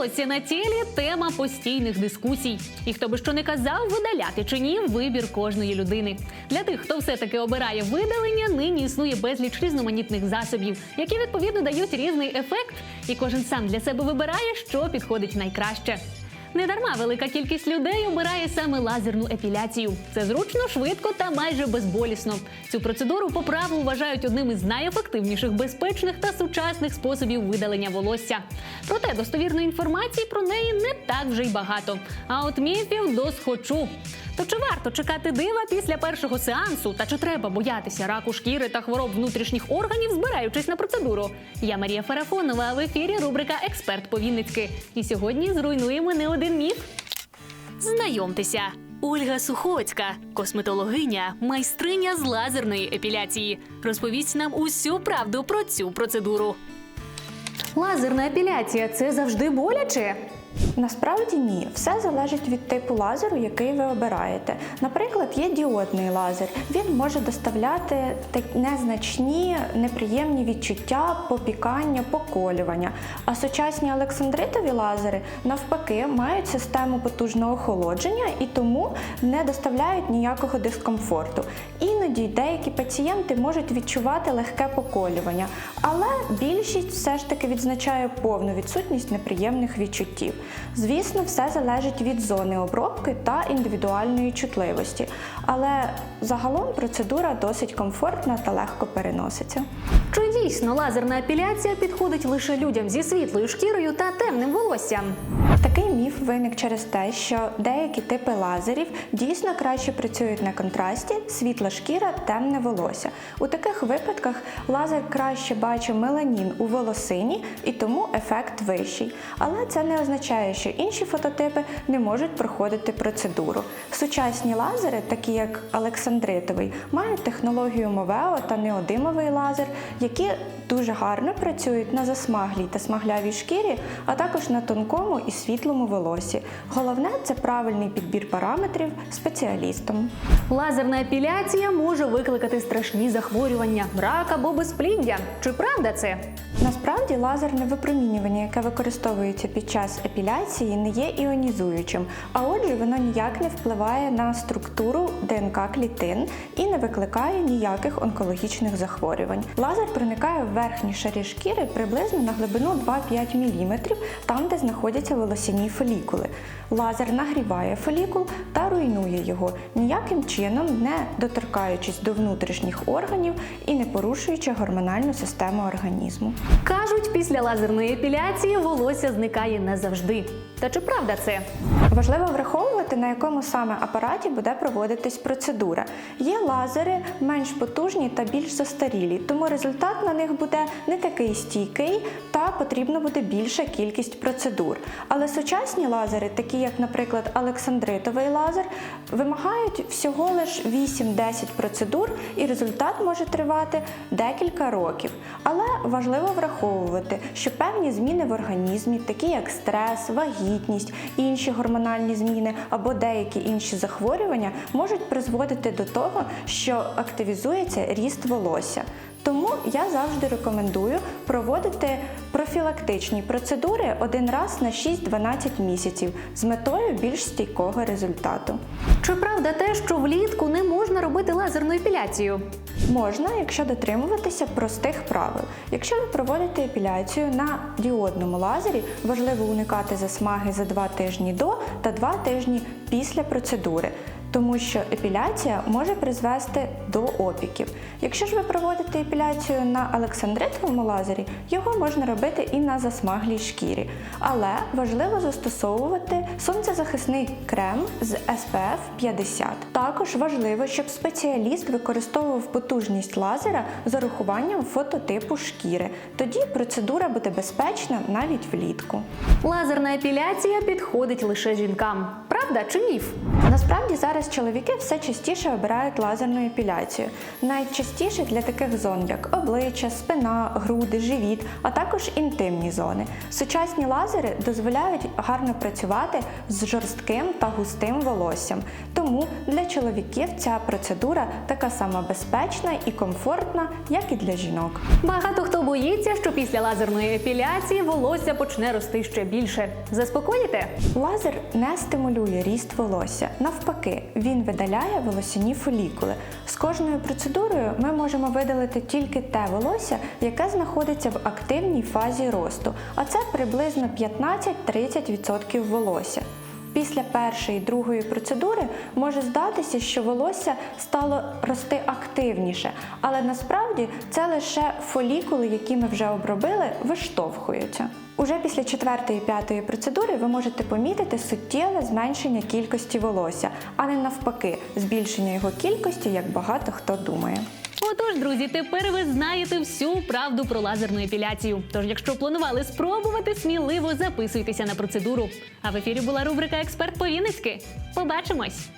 волосся на тілі тема постійних дискусій. І хто би що не казав, видаляти чи ні вибір кожної людини. Для тих, хто все-таки обирає видалення, нині існує безліч різноманітних засобів, які відповідно дають різний ефект, і кожен сам для себе вибирає, що підходить найкраще. Недарма велика кількість людей обирає саме лазерну епіляцію. Це зручно, швидко та майже безболісно. Цю процедуру по праву вважають одним із найефективніших, безпечних та сучасних способів видалення волосся. Проте достовірної інформації про неї не так вже й багато. А от міфів досхочу. То чи варто чекати дива після першого сеансу? Та чи треба боятися раку шкіри та хвороб внутрішніх органів, збираючись на процедуру? Я Марія Фарафонова. В ефірі рубрика Експерт по Вінницьки. І сьогодні зруйнуємо не один міф. Знайомтеся. Ольга Сухоцька, косметологиня, майстриня з лазерної епіляції, розповість нам усю правду про цю процедуру. Лазерна епіляція це завжди боляче. Насправді ні, все залежить від типу лазеру, який ви обираєте. Наприклад, є діодний лазер. Він може доставляти незначні неприємні відчуття, попікання, поколювання. А сучасні олександритові лазери навпаки мають систему потужного охолодження і тому не доставляють ніякого дискомфорту. Іноді деякі пацієнти можуть відчувати легке поколювання, але більшість все ж таки відзначає повну відсутність неприємних відчуттів. Звісно, все залежить від зони обробки та індивідуальної чутливості, але загалом процедура досить комфортна та легко переноситься. Дійсно лазерна епіляція підходить лише людям зі світлою шкірою та темним волоссям? Такий міф виник через те, що деякі типи лазерів дійсно краще працюють на контрасті, світла шкіра, темне волосся. У таких випадках лазер краще бачить меланін у волосині і тому ефект вищий. Але це не означає, що інші фототипи не можуть проходити процедуру. Сучасні лазери, такі як Олександритовий, мають технологію Мовео та неодимовий лазер, які yet дуже гарно працюють на засмаглій та смаглявій шкірі, а також на тонкому і світлому волосі. Головне це правильний підбір параметрів спеціалістом. Лазерна епіляція може викликати страшні захворювання, рак або безпліддя. Чи правда це? Насправді лазерне випромінювання, яке використовується під час епіляції, не є іонізуючим, а отже, воно ніяк не впливає на структуру ДНК клітин і не викликає ніяких онкологічних захворювань. Лазер проникає в верхні шарі шкіри приблизно на глибину 2-5 мм, там, де знаходяться волосяні фолікули. Лазер нагріває фолікул та руйнує його, ніяким чином не доторкаючись до внутрішніх органів і не порушуючи гормональну систему організму. Кажуть, після лазерної епіляції волосся зникає назавжди. Та чи правда це? Важливо враховувати, на якому саме апараті буде проводитись процедура. Є лазери менш потужні та більш застарілі, тому результат на них буде не такий стійкий та потрібно буде більша кількість процедур. Але сучасні лазери, такі як, наприклад, Олександритовий лазер, вимагають всього лиш 8-10 процедур, і результат може тривати декілька років. Але важливо враховувати, що певні зміни в організмі, такі як стрес, вагітність, інші гормональні зміни або деякі інші захворювання, можуть призводити до того, що активізується ріст волосся. Тому я завжди рекомендую проводити профілактичні процедури один раз на 6-12 місяців з метою більш стійкого результату. Чи правда те, що влітку не можна робити лазерну епіляцію? Можна, якщо дотримуватися простих правил. Якщо ви проводите епіляцію на діодному лазері, важливо уникати засмаги за 2 тижні до та 2 тижні після процедури. Тому що епіляція може призвести до опіків. Якщо ж ви проводите епіляцію на олександритовому лазері, його можна робити і на засмаглій шкірі. Але важливо застосовувати сонцезахисний крем з SPF 50. Також важливо, щоб спеціаліст використовував потужність лазера з урахуванням фототипу шкіри. Тоді процедура буде безпечна навіть влітку. Лазерна епіляція підходить лише жінкам. Правда чи міф? Насправді зараз чоловіки все частіше обирають лазерну епіляцію. Найчастіше для таких зон, як обличчя, спина, груди, живіт, а також інтимні зони. Сучасні лазери дозволяють гарно працювати з жорстким та густим волоссям. Тому для чоловіків ця процедура така сама безпечна і комфортна, як і для жінок. Багато хто боїться, що після лазерної епіляції волосся почне рости ще більше. Заспокоїте? Лазер не стимулює ріст волосся. Навпаки, він видаляє волосяні фолікули. З кожною процедурою ми можемо видалити тільки те волосся, яке знаходиться в активній фазі росту, а це приблизно 15-30% волосся. Після першої другої процедури може здатися, що волосся стало рости активніше, але насправді це лише фолікули, які ми вже обробили, виштовхуються. Уже після четвертої п'ятої процедури ви можете помітити суттєве зменшення кількості волосся, а не навпаки, збільшення його кількості, як багато хто думає. Отож, друзі, тепер ви знаєте всю правду про лазерну епіляцію. Тож, якщо планували спробувати, сміливо записуйтеся на процедуру. А в ефірі була рубрика Експерт по Вінницьки. Побачимось!